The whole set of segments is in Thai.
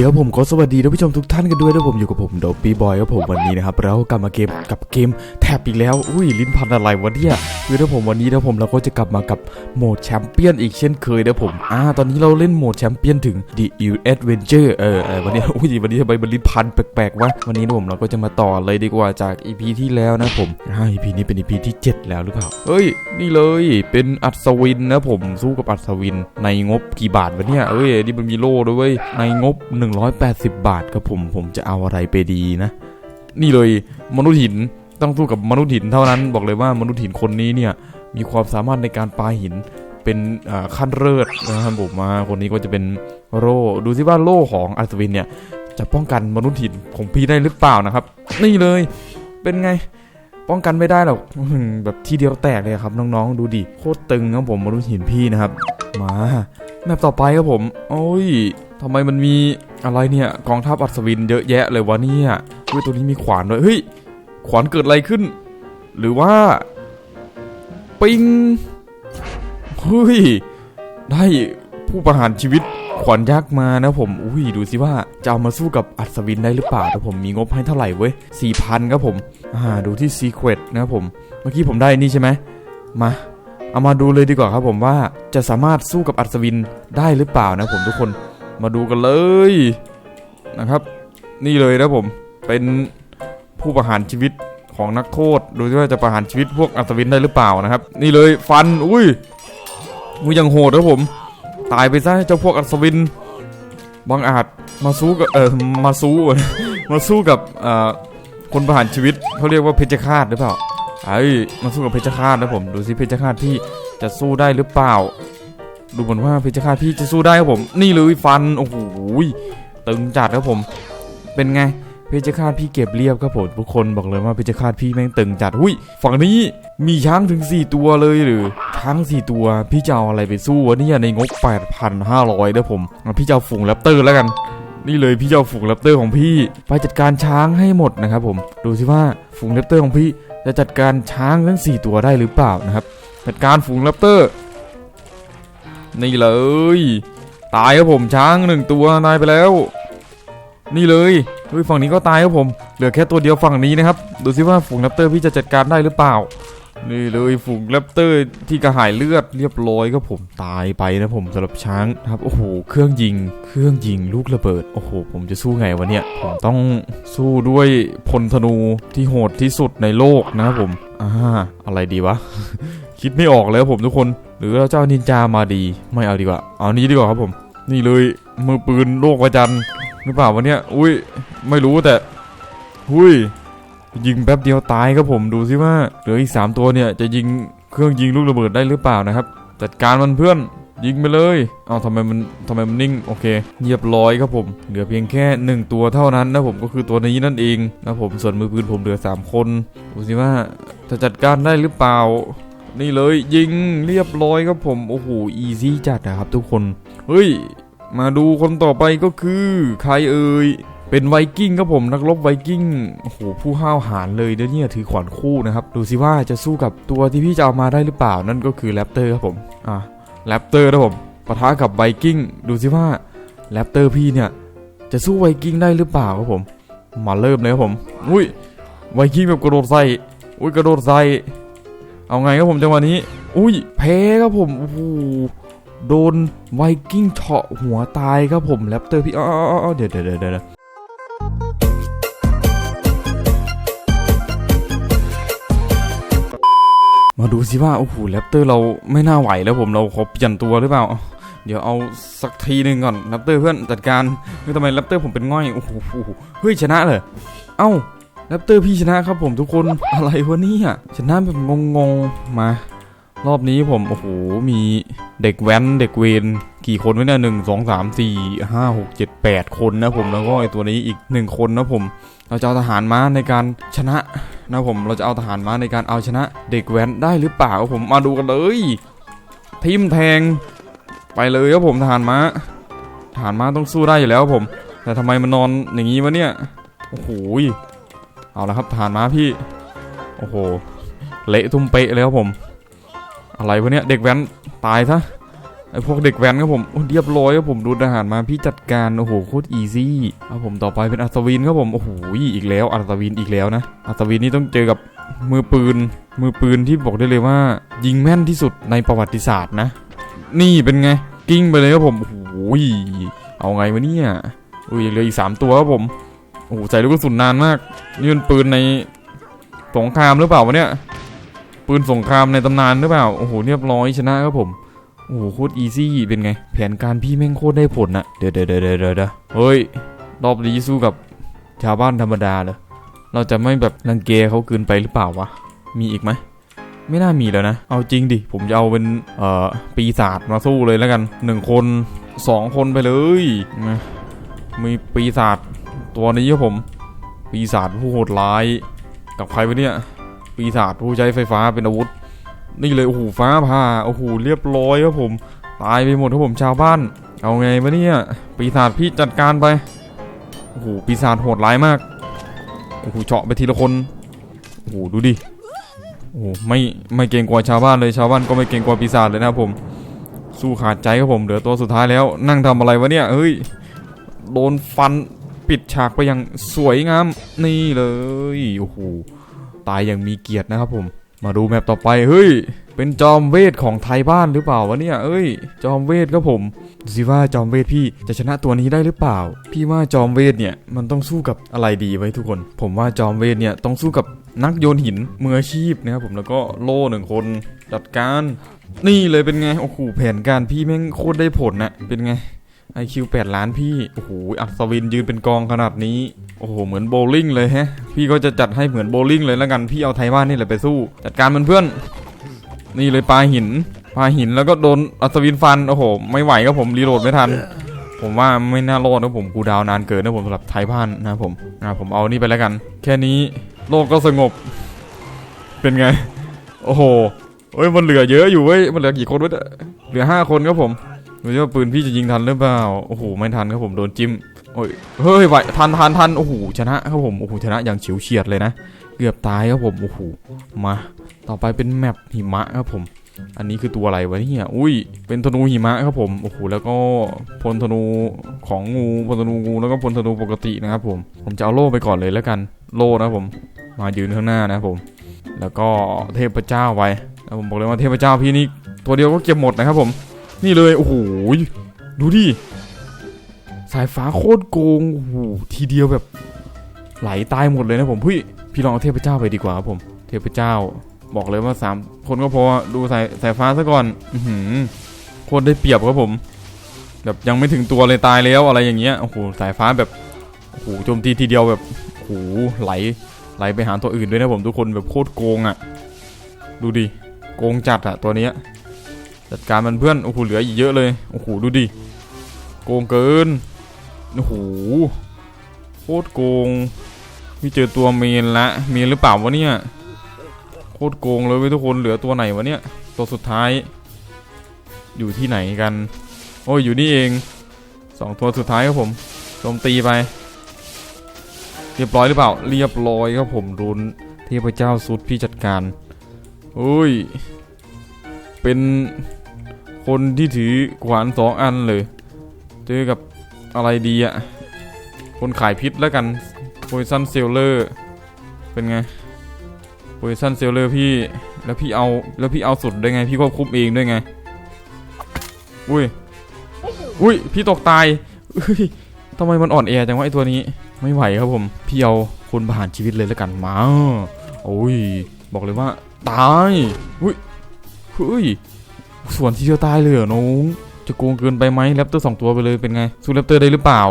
ดีครับผมขอสวัสดีท่านผู้ชมทุกท่านกันด้วยนะผมอยู่กับผมโดปีบอยครับผมวันนี้นะครับเรากลับมาเกมกับเกมแทบอีกแล้วอุ้ยลิ้นพันอะไรวะเนี่ยคือถ้าผมวันนี้นะผมเราก็จะกลับมากับโหมดแชมเปี้ยนอีกเช่นเคยนะผมอ่าตอนนี้เราเล่นโหมดแชมเปี้ยนถึง The e Adventure เออวันนี้อุ้ยวันนี้ทำไมมันลิ้นพันแปลกๆวะวันนี้นะผมเราก็จะมาต่อเลยดีกว่าจาก EP ที่แล้วนะผมอ่า EP นี้เป็น EP ที่ 7 แล้วหรือเปล่าเฮ้ยนี่เลยเป็นอัศวินนะผมสู้กับอัศวินในงบกี่บาทวะเนี่ยเอ้ยนี่มันมีโล่ด้วยในงบ180 บาทครับผมผมจะเอาอะไรไปดีนะ นี่เลยมนุษย์หินต้องสู้กับมนุษย์หินเท่านั้นบอกเลยว่ามนุษย์หินคนนี้เนี่ยมีความสามารถในการปาหินเป็นขั้นเลิศนะครับผมมาคนนี้ก็จะเป็นโล่ดูซิว่าโล่ของอัศวินเนี่ยจะป้องกันมนุษย์หินของพี่ได้หรือเปล่านะครับ นี่เลยเป็นไงป้องกันไม่ได้หรอกแบบทีเดียวแตกเลยครับน้องๆ ดูดิโคตรตึงครับผมมนุษย์หินพี่นะครับ มาแมปต่อไปครับผม โอ้ย ทำไมมันมีอะไรเนี่ยกองทัพอัศวินเยอะแยะเลยวะเนี่ยเฮ้ยตัวนี้มีขวานด้วยเฮ้ยขวานเกิดอะไรขึ้น หรือว่าปิงเฮ้ยได้ผู้ประหารชีวิตขวัญยักษ์มานะผม อุ้ยดูสิว่าจะเอามาสู้กับอัศวินได้หรือเปล่าแต่ผมมีงบให้เท่าไหร่เว้ยสี่พันครับผม อ่าดูที่ซีเควตนะครับผม เมื่อกี้ผมได้นี่ใช่ไหมมา เอามาดูเลยดีกว่าครับผมว่าจะสามารถสู้กับอัศวินได้หรือเปล่านะผมทุกคน มาดูกันเลยนะครับ นี่เลยนะผมเป็นผู้ประหารชีวิตของนักโทษดูสิว่าจะประหารชีวิตพวกอัศวินได้หรือเปล่านะครับ นี่เลยฟันอุ้ยอุ้ยยังโหดนะผม ตายไปซะเจ้าพวกอัศวินบางอาจมาสู้กับเออมาสู้มาสู้กับเอ่อคนประหารชีวิตเขาเรียกว่าเพชฌฆาตหรือเปล่าไอ้มาสู้กับเพชฌฆาตนะผมดูสิเพชฌฆาตพี่จะสู้ได้หรือเปล่า ดูเหมือนว่าเพชฌฆาตพี่จะสู้ได้ครับผม นี่เลยฟัน โอ้โหตึงจัดครับผม เป็นไง เพชฌฆาตพี่เก็บเรียบครับผมทุกคนบอกเลยว่าเพชฌฆาตพี่แม่งตึงจัดหุยฝั่งนี้มีช้างถึง 4 ตัวเลยหรือช้าง 4 ตัว พี่จะเอาอะไรไปสู้วะเนี่ยในงบ 8,500นะผมพี่จะเอาฝูงแรปเตอร์แล้วกัน นี่เลยพี่จะเอาฝูงแรปเตอร์ของพี่ ไปจัดการช้างให้หมดนะครับผม ดูสิว่าฝูงแรปเตอร์ของพี่จะจัดการช้างทั้ง 4 ตัวได้หรือเปล่านะครับจัดการฝูงแรปเตอร์ นี่เลย ตายครับผมช้างหนึ่งตัวตายไปแล้ว นี่เลยเฮ้ยฝั่งนี้ก็ตายครับผม เหลือแค่ตัวเดียวฝั่งนี้นะครับ ดูซิว่าฝูงแรปเตอร์พี่จะจัดการได้หรือเปล่า นี่เลยฝูงแรปเตอร์ที่กระหายเลือดเรียบร้อยครับผมตายไปนะผมสำหรับช้างครับโอ้โหเครื่องยิง เครื่องยิงลูกระเบิดโอ้โหผมจะสู้ไงวะเนี่ยผมต้องสู้ด้วยพลธนูที่โหดที่สุดในโลกนะครับผมอ่าอะไรดีวะ คิดไม่ออกแล้วผมทุกคน หรือเราจะเอานินจามาดี ไม่เอาดีกว่า เอานี้ดีกว่าครับผม นี่เลยมือปืนโลกประจันหรือเปล่าวะเนี่ยอุ้ยไม่รู้แต่หุ้ยยิงแป๊บเดียวตายครับผมดูสิว่าเหลืออีก 3 ตัวเนี่ยจะยิงเครื่องยิงลูกระเบิดได้หรือเปล่านะครับ จัดการมันเพื่อนยิงไปเลย เอาทำไมมันทำไมมันนิ่งโอเคเรียบร้อยครับผม เหลือเพียงแค่ 1 ตัวเท่านั้นนะผมก็คือตัวนี้นั่นเองนะผมส่วนมือปืนผมเหลือ 3 คน ดูสิว่าจะจัดการได้หรือเปล่า นี่เลยยิงเรียบร้อยครับผม โอ้โห อีซี่จัดนะครับทุกคน เฮ้ย มาดูคนต่อไปก็คือ ใครเอ่ย เป็นไวกิ้งครับผมนักรบไวกิ้ง โอ้โห ผู้ห้าวหาญเลยเดี๋ยวนี่ยถือขวานคู่นะครับ ดูสิว่าจะสู้กับตัวที่พี่จะเอามาได้หรือเปล่า นั่นก็คือแรปเตอร์ครับผม อะ แรปเตอร์นะผมปะทะกับไวกิ้ง ดูสิว่าแรปเตอร์พี่เนี่ย จะสู้ไวกิ้งได้หรือเปล่าครับผม มาเริ่มเลยครับผม อุ้ย ไวกิ้งแบบกระโดดใส่ อุ้ยกระโดดใส่ เอาไงครับผมจังหวะนี้ อุ้ยแพ้ครับผม โอ้โห โดนไวกิ้งเฉาะหัวตายครับผมแรปเตอร์พี่ อ๋อเดี๋ยวเดี๋ยวเดี๋ยวมาดูสิว่า โอ้โหแรปเตอร์เราไม่น่าไหวแล้วผมเราขอเปลี่ยนตัวหรือเปล่า เดี๋ยวเอาสักทีหนึ่งก่อนแรปเตอร์เพื่อนจัดการเฮ้ยทำไมแรปเตอร์ผมเป็นง่อย โอ้โหเฮ้ยชนะเลย เอ้า แรปเตอร์พี่ชนะครับผมทุกคนอะไรวะเนี่ยชนะแบบงงๆมารอบนี้ผมโอ้โหมีเด็กแว้นเด็กเวนกี่คนวะเนี่ยหนึ่งสองสามสี่ห้าหกเจ็ดแปดคนนะผมแล้วก็ไอตัวนี้อีกหนึ่งคนนะผม เราจะเอาทหารม้าในการชนะนะผมเราจะเอาทหารม้าในการเอาชนะ เด็กแว้นได้หรือเปล่าผมมาดูกันเลยทิมแทง ไปเลยครับผมทหารม้าทหารม้าต้องสู้ได้อยู่แล้วผม แต่ทำไมมันนอนอย่างนี้วะเนี่ยโอ้โห เอาละครับทหารม้าพี่ โอ้โห เละทุ่มเปะเลยครับผม อะไรวะเนี่ยเด็กแว้นตายซะไอพวกเด็กแว้นครับผมเรียบร้อยครับผมดูทหารมาพี่จัดการโอ้โหโคตรอีซี่ครับผมต่อไปเป็นอัศวินครับผมโอ้โหอีกแล้วอัศวินอีกแล้วนะอัศวินนี่ต้องเจอกับมือปืน มือปืนที่บอกได้เลยว่า ยิงแม่นที่สุดในประวัติศาสตร์นะ นี่เป็นไงกิ้งไปเลยครับผมโอ้โหเอาไงวะเนี่ยอุ้ยเหลืออีกสามตัวครับผม โอ้โหใส่ลูกกระสุนนานมากนี่มันปืนในสงครามหรือเปล่าวะเนี่ย ปืนสงครามในตำนานหรือเปล่า โอ้โหเรียบร้อยชนะครับผม โอ้โหโคตรอีซี่เป็นไง แผนการพี่แม่งโคตรได้ผลนะเดี๋ยวเดี๋ยวเดี๋ยวเดี๋ยวเดี๋ยวเฮ้ย รอบนี้สู้กับชาวบ้านธรรมดาเลยเราจะไม่แบบรังเกเขาเกินไปหรือเปล่าวะ มีอีกไหม ไม่น่ามีแล้วนะ เอาจริงดิ ผมจะเอาเป็น เอ่อ ปีศาจมาสู้เลยแล้วกันหนึ่งคนสองคนไปเลย มีปีศาจ ตัวนี้ครับผม ปีศาจผู้โหดร้าย กับใครวะเนี่ย ปีศาจผู้ใช้ไฟฟ้าเป็นอาวุธ นี่เลยโอ้โหฟ้าผ่าโอ้โหเรียบร้อยครับผม ตายไปหมดครับผมชาวบ้าน เอาไงวะเนี่ย ปีศาจพี่จัดการไป โอ้โหปีศาจโหดร้ายมาก โอ้โหเจาะไปทีละคน โอ้โหดูดิ โอ้โหไม่ไม่เกรงกลัวชาวบ้านเลยชาวบ้านก็ไม่เกรงกลัวปีศาจเลยนะครับผมสู้ขาดใจครับผมเหลือตัวสุดท้ายแล้วนั่งทำอะไรวะเนี่ยเฮ้ยโดนฟัน ปิดฉากไปอย่างสวยงามนี่เลยโอ้โหตายอย่างมีเกียรตินะครับผม มาดูแมปต่อไปเฮ้ยเป็นจอมเวทของไทยบ้านหรือเปล่าวะเนี่ยเอ้ย จอมเวทครับผมดูสิว่าจอมเวทพี่จะชนะตัวนี้ได้หรือเปล่า พี่ว่าจอมเวทเนี่ยมันต้องสู้กับอะไรดีไว้ทุกคน ผมว่าจอมเวทเนี่ยต้องสู้กับนักโยนหินมืออาชีพนะครับผมแล้วก็โล่หนึ่งคนจัดการ นี่เลยเป็นไงโอ้โหแผนการพี่แม่งโคตรได้ผลนะเป็นไง IQ 8ล้านพี่ โอ้โห อัศวินยืนเป็นกองขนาดนี้ โอ้โห เหมือนโบลิ่งเลยแฮะ พี่ก็จะจัดให้เหมือนโบลิ่งเลยแล้วกัน พี่เอาไทยบ้านนี่แหละไปสู้ จัดการมันเพื่อน นี่เลยปลาหิน ปลาหินแล้วก็โดนอัศวินฟัน โอ้โห ไม่ไหวครับผมรีโหลดไม่ทัน ผมว่าไม่น่ารอดนะผมกูดาวนานเกินนะผมสำหรับไทยบ้านนะผมอ่าผมเอานี่ไปแล้วกัน แค่นี้โลกก็สงบ เป็นไง โอ้โหเฮ้ย มันเหลือเยอะอยู่เว้ย มันเหลือกี่คนวะเหลือห้าคนครับผม ดูสิว่าปืนพี่จะยิงทันหรือเปล่า โอ้โห ไม่ทันครับผมโดนจิ้ม โอ้ย เฮ้ยไหวทันทันทันโอ้โห ชนะครับผม โอ้โห ชนะอย่างเฉียวเฉียดเลยนะ เกือบตายครับผม โอ้โห มา ต่อไปเป็นแมปหิมะครับผม อันนี้คือตัวอะไรวะเนี่ย อุ้ย เป็นธนูหิมะครับผม โอ้โห แล้วก็พลธนูของงู พลธนูงู แล้วก็พลธนูปกตินะครับผม ผมจะเอาโล่ไปก่อนเลยแล้วกัน โล่นะครับผม มายืนข้างหน้านะครับผม แล้วก็เทพเจ้าไปแล้วผมบอกเลยว่าเทพเจ้าพี่นี่ตัวเดียวก็เก็บหมดนะครับผม นี่เลย โอ้โห ดูดิ สายฟ้าโคตรโกง โอ้โห ทีเดียวแบบ ไหลตายหมดเลยนะผมพี่พี่ลองเอาเทพเจ้าไปดีกว่าครับผม เทพเจ้า บอกเลยว่าสามคนก็พอ ดูสายสายฟ้าซะก่อน อืโคตรได้เปรียบครับผม แบบยังไม่ถึงตัวเลยตายแล้วอะไรอย่างเงี้ย โอ้โห สายฟ้าแบบ โอ้โห โจมตีทีเดียวแบบ โอ้โห ไหล ไหลไปหาตัวอื่นด้วยนะผมทุกคนแบบโคตรโกงอะ่ะ ดูดิ โกงจัดอะตัวเนี้ย จัดการมันเพื่อน โอ้โห เหลืออีกเยอะเลย โอ้โห ดูดิ โกงเกิน โอ้โห โคตรโกงพี่เจอตัวเมนละ เมนหรือเปล่าวะเนี่ย โคตรโกงเลยเว้ยทุกคน เหลือตัวไหนวะเนี่ย ตัวสุดท้าย อยู่ที่ไหนกัน โอ้ย อยู่นี่เองสองตัวสุดท้ายครับผมโจมตีไป เรียบร้อยหรือเปล่า เรียบร้อยครับผมรุนเทพเจ้าสุดพี่จัดการ อุ้ย เป็น คนที่ถือขวานสองอันเลย เจอกับอะไรดีอะคนขายพิษแล้วกันโพ i ซันเซลเลอร์เป็นไงโพ i ซันเซลเลอร์พี่แล้วพี่เอาแล้วพี่เอาสุดได้ไง พี่ควบคุมเองด้วยไง อุ้ยอุ้ยพี่ตกตายอุ้ยทำไมมันอ่อนแอจังวะไอตัวนี้ ไม่ไหวครับผมพี่เอาคนประหารชีวิตเลยแล้วกันมาโอ้ยบอกเลยว่าตายอุ้ยเฮ้ย ส่วนที่เดียวตายเลยเหรอน้องจะโกงเกินไปไหมแรปเตอร์สองตัวไปเลยเป็นไงสู้แรปเตอร์ได้หรือเปล่า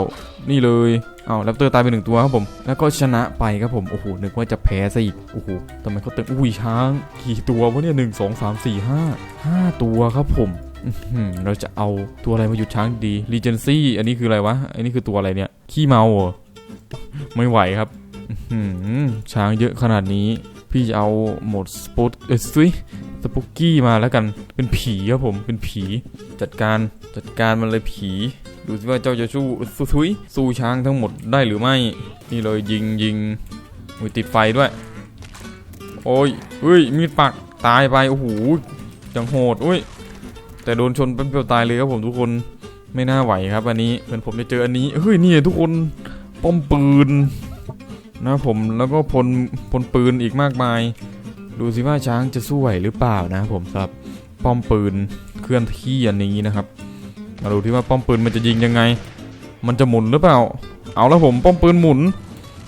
นี่เลยอ้าแรปเตอร์ตายไปหนึ่งตัวครับผม แล้วก็ชนะไปครับผมโอ้โหนึกว่าจะแพ้ซะอีกโอ้โหทำไมเขาเต็มอุ้ยช้างกี่ตัววะเนี่ยหนึ่งสองสามสี่ห้าห้าตัวครับผมเราจะเอาตัวอะไรมาหยุดช้างดี Regency อันนี้คืออะไรวะอันนี้คือตัวอะไรเนี่ยขี้เมาเหรอไม่ไหวครับอื้อหือช้างเยอะขนาดนี้ พี่จะเอาหมดสปุตเอ้ยซุย สปุกกี้มาแล้วกัน เป็นผีครับผม เป็นผี จัดการ จัดการมันเลยผี ดูสิว่าเจ้าจะสู้สู้ทุยสู้ช้างทั้งหมดได้หรือไม่ นี่เลยยิงยิงอุ้ยติดไฟด้วย โอ้ยเฮ้ย มีดปัก ตายไป โอ้โห จังโหดอุ้ย แต่โดนชนเป็นเปรียวตายเลยครับผมทุกคน ไม่น่าไหวครับอันนี้เหมือนผมจะเจออันนี้ เฮ้ย นี่ทุกคน ป้อมปืนนะผม แล้วก็พล พลปืนอีกมากมาย ดูสิว่าช้างจะสู้ไหวหรือเปล่านะครับผมสำหรับป้อมปืนเคลื่อนที่อันนี้นะครับมาดูที่ว่าป้อมปืนมันจะยิงยังไง มันจะหมุนหรือเปล่า เอาแล้วผมป้อมปืนหมุน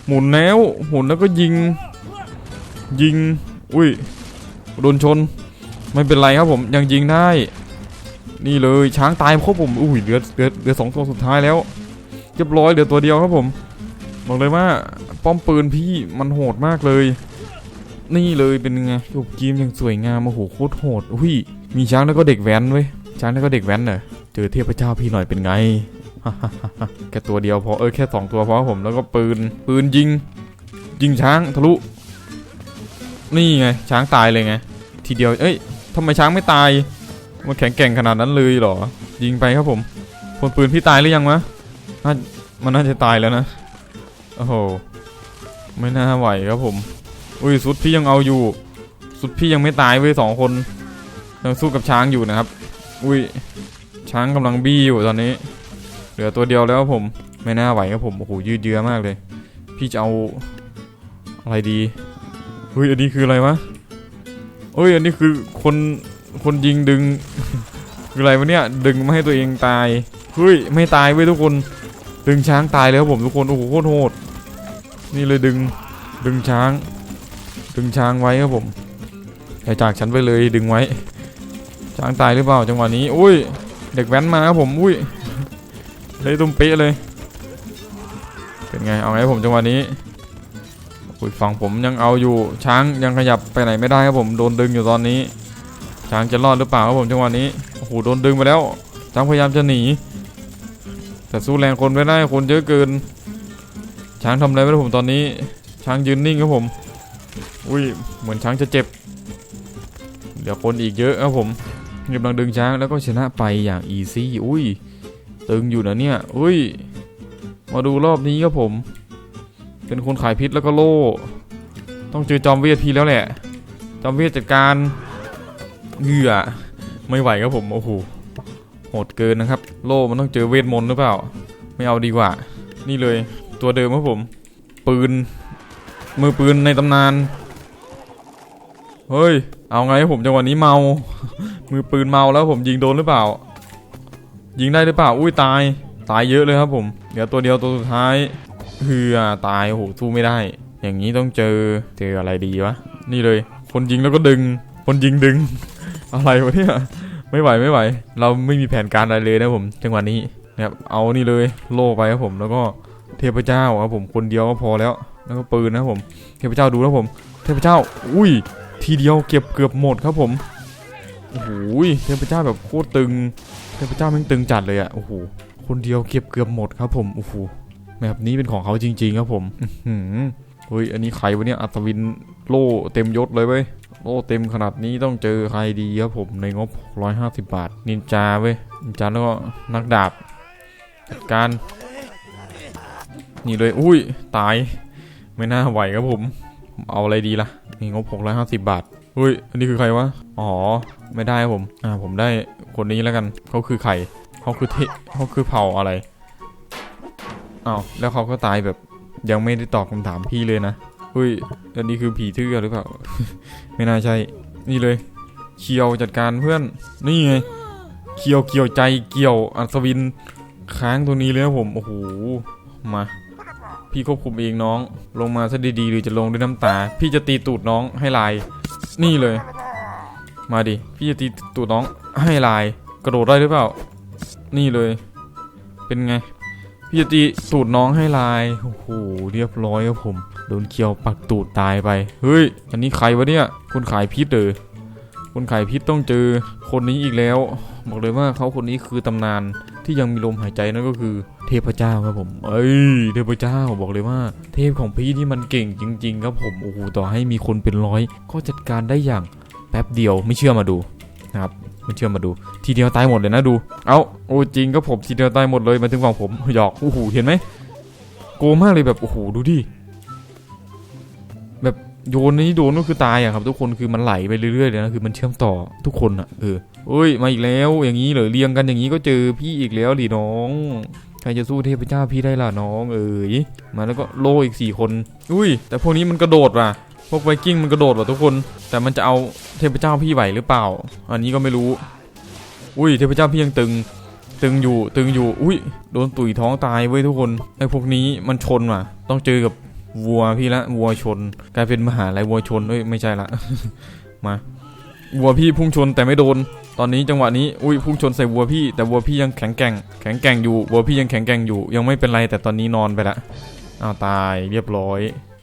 หมุนแล้วหมุนแล้วก็ยิง ยิง อุ้ยโดนชน ไม่เป็นไรครับผมยังยิงได้ นี่เลยช้างตายเพราะผม อุ้ยเหลือเหลือเหลือสองตัวสุดท้ายแล้วเรียบร้อยเหลือตัวเดียวครับผม บอกเลยว่าป้อมปืนพี่มันโหดมากเลย นี่เลยเป็นไงจบเกมอย่างสวยงามโอ้โหโคตรโหดอุ้ยมีช้างแล้วก็เด็กแว้นเว้ยช้างแล้วก็เด็กแว้นเหรอเจอเทพเจ้าพี่หน่อยเป็นไงแค่ตัวเดียวพอเออแค่สองตัวพอครับผมแล้วก็ปืนปืนยิง ยิงช้างทะลุ นี่ไงช้างตายเลยไง ทีเดียวเอ้ยทำไมช้างไม่ตายมันแข็งแกร่งขนาดนั้นเลยเหรอ ยิงไปครับผมพลปืนพี่ตายหรือยังวะน่ามันน่าจะตายแล้วนะโอ้โหไม่น่าไหวครับผม อุ้ยสุดพี่ยังเอาอยู่ สุดพี่ยังไม่ตายเว้ยสองคนยังสู้กับช้างอยู่นะครับ อุ้ยช้างกำลังบี้อยู่ตอนนี้ เหลือตัวเดียวแล้วผมไม่น่าไหวครับผมโอ้โหยืดเยื้อมากเลย พี่จะเอาอะไรดีเฮ้ยอันนี้คืออะไรวะเฮ้ยอันนี้คือคนคนยิงดึงคืออะไรวะเนี่ยดึงไม่ให้ตัวเองตายเฮ้ยไม่ตายเว้ยทุกคน ดึงช้างตายแล้วครับผมทุกคนโอ้โหโคตรโหดนี่เลยดึงดึงช้าง ดึงช้างไว้ครับผมอย่าจากฉันไปเลยดึงไว้ ช้างตายหรือเปล่าจังหวะนี้ อุ้ย เด็กแว้นมาครับผม อุ้ย เลยตุ้มเป๊ะเลย เป็นไง เอาไงผมจังหวะนี้อุ้ยฝั่งผมยังเอาอยู่ ช้างยังขยับไปไหนไม่ได้ครับผม โดนดึงอยู่ตอนนี้ ช้างจะรอดหรือเปล่าครับผมจังหวะนี้ โอ้โห โดนดึงไปแล้ว ช้างพยายามจะหนี แต่สู้แรงคนไม่ได้ คนเยอะเกิน ช้างทำอะไรไม่ได้ผมตอนนี้ ช้างยืนนิ่งครับผม อุ้ยเหมือนช้างจะเจ็บ เดี๋ยวคนอีกเยอะครับผมกำลังดึงช้างแล้วก็ชนะไปอย่างอีซี่อุ้ยตึงอยู่นะเนี่ยอุ้ย มาดูรอบนี้ครับผม เป็นคนขายพิษแล้วก็โล่ ต้องเจอจอมเวทพีแล้วแหละ จอมเวทจัดการเหงื่อไม่ไหวครับผมโอ้โหโหดเกินนะครับ โล่มันต้องเจอเวทมนต์หรือเปล่า ไม่เอาดีกว่า นี่เลยตัวเดิมครับผม ปืน มือปืนในตำนาน เฮ้ย เอาไงผมจังหวะนี้เมา มือปืนเมาแล้วผมยิงโดนหรือเปล่า ยิงได้หรือเปล่า อุ้ยตาย ตายเยอะเลยครับผมเดี๋ยวตัวเดียวตัวสุดท้ายเฮือตายโอ้โหสู้ไม่ได้ อย่างนี้ต้องเจอ เจออะไรดีวะ นี่เลย คนยิงแล้วก็ดึง คนยิงดึง อะไรวะเนี่ย ไม่ไหวไม่ไหว เราไม่มีแผนการอะไรเลยนะผม จังหวะนี้นะครับเอานี่เลย โล่ไปครับผม แล้วก็เทพเจ้าครับผม คนเดียวก็พอแล้ว แล้วก็ปืนนะผม เทพเจ้าดูแล้วผม เทพเจ้า อุ้ย ทีเดียวเก็บเกือบหมดครับผมโอ้โหเทพเจ้าแบบโคตรตึงเทพเจ้าแม่งตึงจัดเลยอะโอ้โหคนเดียวเก็บเกือบหมดครับผมโอ้โหแบบนี้เป็นของเขาจริง ๆ ครับผมอืเฮ้ยอันนี้ใครวะเนี่ยอัศวินโล่เต็มยศเลยเว้ยโล่เต็มขนาดนี้ต้องเจอใครดีครับผมในงบ150 บาท นินจาเว้ยนินจาแล้วก็นักดาบการนี่เลยอุ้ยตายไม่น่าไหวครับผมผมเอาอะไรดีล่ะ นี่งบ650 บาทเฮ้ย อันนี้คือใครวะ อ๋อ ไม่ได้ผม อ่า ผมได้คนนี้แล้วกัน เขาคือใครเขาคือเทเขาคือเผ่าอะไรอ้าวแล้วเขาก็ตายแบบยังไม่ได้ตอบคำถามพี่เลยนะเฮ้ย อันนี้คือผีเทือหรือเปล่า ไม่น่าใช่ นี่เลย เคียวจัดการเพื่อน นี่ไง เคียวเกี่ยวใจเกี่ยวอัศวิน ค้างตัวนี้เลยนะผม โอ้โห มา พี่ควบคุมเองน้อง ลงมาซะดีๆหรือจะลงด้วยน้ำตา พี่จะตีตูดน้องให้ลาย นี่เลย มาดิ พี่จะตีตูดน้องให้ลาย กระโดดได้หรือเปล่า นี่เลย เป็นไง พี่จะตีตูดน้องให้ลาย โอ้โห เรียบร้อยครับผม โดนเคียวปักตูดตายไป เฮ้ย อันนี้ใครวะเนี่ย คนขายพิษเด้อคนขายพิษต้องเจอ คนนี้อีกแล้ว บอกเลยว่าเขาคนนี้คือตำนาน ที่ยังมีลมหายใจนั่นก็คือ เทพเจ้าครับผม เอ้ย เทพเจ้าบอกเลยว่า เทพของพี่ที่มันเก่งจริง ๆ ครับผม โอ้โห ต่อให้มีคนเป็นร้อย ก็จัดการได้อย่างแป๊บเดียว ไม่เชื่อมาดูนะครับไม่เชื่อมาดู ทีเดียวตายหมดเลยนะดู เอาโอ้จริงก็ผมทีเดียวตายหมดเลยมาถึงฝั่งผม หยอก โอ้โห เห็นไหม โกมากเลยแบบ โอ้โห ดูดิ แบบ โยนนี่โดนก็คือตายอะครับ ทุกคนคือมันไหลไปเรื่อยๆเลยนะคือมันเชื่อมต่อทุกคนอะเออเอ้ยมาอีกแล้วอย่างนี้เหรอเรียงกันอย่างนี้ก็เจอพี่อีกแล้วดิน้องใครจะสู้เทพเจ้าพี่ได้ล่ะน้องเอ๋ยมาแล้วก็โลอีกสี่คน อุ้ย แต่พวกนี้มันกระโดดว่ะพวกไวกิ้งมันกระโดดว่ะทุกคน แต่มันจะเอาเทพเจ้าพี่ไหวหรือเปล่า อันนี้ก็ไม่รู้ อุ้ย เทพเจ้าพี่ยังตึง ตึงอยู่ตึงอยู่ อุ้ยโดนตุ๋ยท้องตายเว้ยทุกคนไอ้พวกนี้มันชนว่ะ ต้องเจอกับ วัวพี่ละวัวชน กลายเป็นมหาลัยวัวชนเอ้ยไม่ใช่ละมาวัวพี่พุ่งชนแต่ไม่โดน ตอนนี้จังหวะนี้อุ้ยพุ่งชนใส่วัวพี่ แต่วัวพี่ยังแข็งแกร่ง แข็งแกร่งอยู่วัวพี่ยังแข็งแกร่งอยู่ ยังไม่เป็นไรแต่ตอนนี้นอนไปละอ้าวตายเรียบร้อย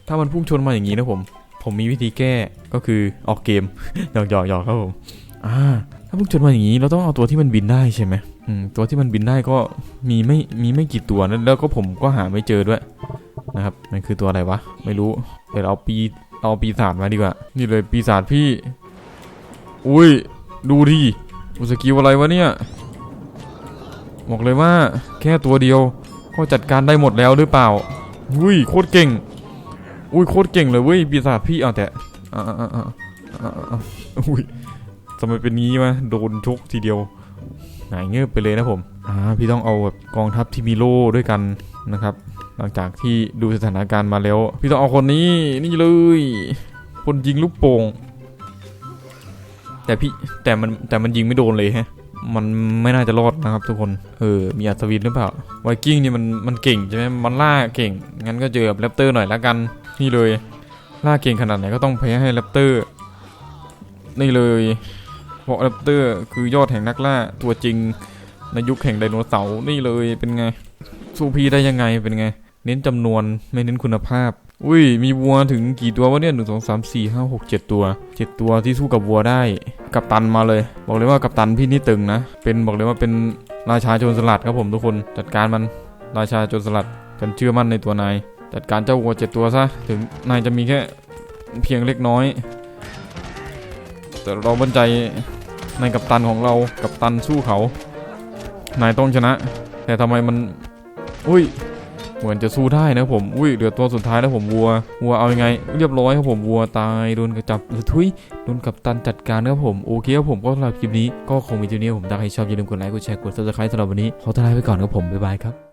ถ้ามันพุ่งชนมาอย่างนี้นะผม ผมมีวิธีแก้ก็คือออกเกมหยอกหยอกหยอกครับผมอ่าถ้าพุ่งชนมาอย่างนี้เราต้องเอาตัวที่มันบินได้ใช่ไหมอืมตัวที่มันบินได้ก็มีไม่มีไม่กี่ตัวนะแล้วก็ผมก็หาไม่เจอด้วย นะครับ มันคือตัวอะไรวะ ไม่รู้ เดี๋ยวเอาปี เอาปีศาจมาดีกว่า นี่เลยปีศาจพี่ อุ้ย ดูดิอุสกิลอะไรวะเนี่ย บอกเลยว่าแค่ตัวเดียว ก็จัดการได้หมดแล้วหรือเปล่า อุ้ยโคตรเก่ง อุ้ยโคตรเก่งเลยเว้ยปีศาจพี่เอาแต่อ่าอ่าอ่าอ่าอ่าอ่าอุ้ยทำไมเป็นงี้วะโดนชกทีเดียวหงายเงือบไปเลยนะผม อ่า พี่ต้องเอาแบบกองทัพที่มีโล่ด้วยกันนะครับ หลังจากที่ดูสถานการณ์มาแล้ว พี่ต้องเอาคนนี้นี่เลย คนยิงลูกโป่งแต่พี่แต่มันแต่มันยิงไม่โดนเลยฮะมันไม่น่าจะรอดนะครับทุกคน เออ มีอัศวินหรือเปล่า ไวกิ้งนี่มันมันเก่งใช่ไหมมันล่าเก่ง งั้นก็เจอกับแรปเตอร์หน่อยละกัน นี่เลย ล่าเก่งขนาดไหนก็ต้องแพ้ให้แรปเตอร์ นี่เลยเพราะแรปเตอร์คือยอดแห่งนักล่าตัวจริงในยุคแห่งไดโนเสาร์ นี่เลยเป็นไง สู้พี่ได้ยังไงเป็นไง เน้นจำนวนไม่เน้นคุณภาพ อุ้ย มีวัวถึงกี่ตัววะเนี่ยหนึ่งสองสามสี่ห้าหกเจ็ดตัวเจ็ดตัวที่สู้กับวัวได้ กับตันมาเลย บอกเลยว่ากับตันพี่นี่ตึงนะ เป็นบอกเลยว่าเป็นราชาโจรสลัดครับผมทุกคน จัดการมันราชาโจรสลัดฉันเชื่อมั่นในตัวนาย จัดการเจ้าวัวเจ็ดตัวซะ ถึงนายจะมีแค่เพียงเล็กน้อย แต่เรามั่นใจในกับตันของเรากับตันสู้เขา นายต้องชนะ แต่ทำไมมัน อุ้ย เหมือนจะสู้ได้นะผม อุ้ยเหลือตัวสุดท้ายแล้วผมวัว วัวเอายังไง เรียบร้อยครับผมวัวตายโดนกระจับหรือทุยโดนกับตันจัดการครับผมโอเคครับผมก็สำหรับคลิปนี้ก็คงมีเท่านี้ผมถ้าใครชอบอย่าลืมกดไลค์กดแชร์กดซับสไครต์สำหรับวันนี้ขอตัวลาไปก่อนครับผมบ๊ายบายครับ